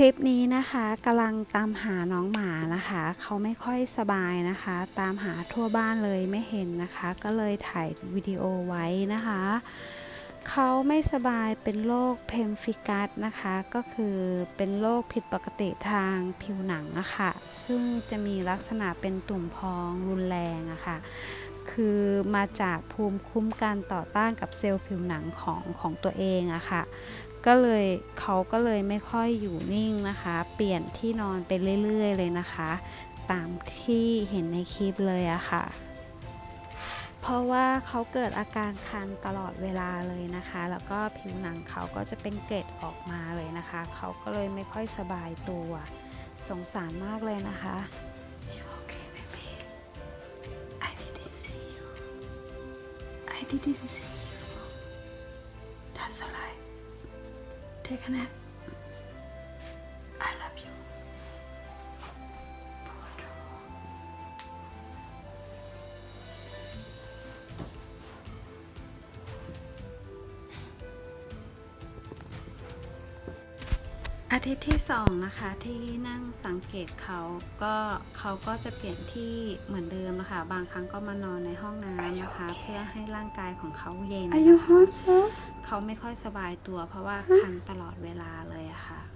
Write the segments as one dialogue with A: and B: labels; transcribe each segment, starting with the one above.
A: คลิปนี้นะคะกำลังตามหาน้องหมานะคะ เขาไม่ค่อยสบายนะคะ ตามหาทั่วบ้านเลยไม่เห็นนะคะ ก็เลยถ่ายวิดีโอไว้นะคะ เขาไม่สบายเป็นโรคเพมฟิกัสนะคะ ก็คือเป็นโรคผิดปกติทางผิวหนังอะค่ะซึ่งจะมีลักษณะเป็นตุ่มพองรุนแรงอะค่ะ คือมาจากภูมิคุ้มกันต่อต้านกับเซลล์ผิวหนังของของตัวเองอะค่ะก็เลยเขาก็เลยไม่ค่อยอยู่นิ่งนะคะ เปลี่ยนที่นอนไปเรื่อย ๆ เลยนะคะ ตามที่เห็นในคลิปเลยอะค่ะ เพราะว่าเขาเกิดอาการคันตลอดเวลาเลยนะคะ แล้วก็ผิวหนังเขาก็จะเป็นเกล็ดออกมาเลยนะคะ เขาก็เลยไม่ค่อยสบายตัว สงสารมากเลยนะคะ တိတိစီစီဒါဆိုလိုက်တဲ့ခဏ อาทิตย์ที่สองนะคะที่นั่งสังเกตเขาก็เขาก็จะเปลี่ยนที่เหมือนเดิมนะคะบางครั้งก็มานอนในห้องน้ำนะคะ เพื่อให้ร่างกายของเขาเย็น
B: Are you
A: นะคะ
B: hot, sir?
A: เขาไม่ค่อยสบายตัวเพราะว่าคันตลอดเวลาเลยอะค่ะ
B: Alright.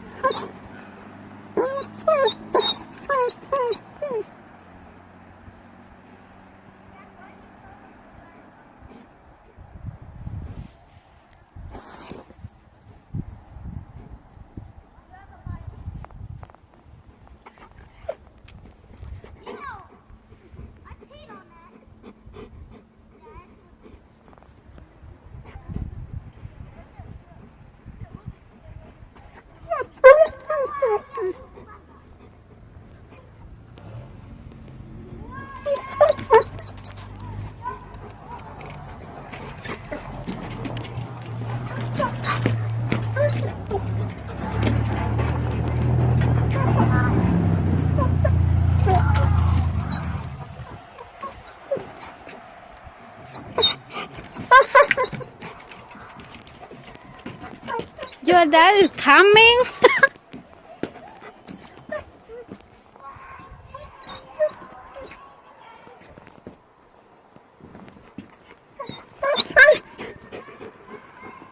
A: Your dad is coming.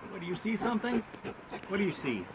C: what do you see something? What do you see?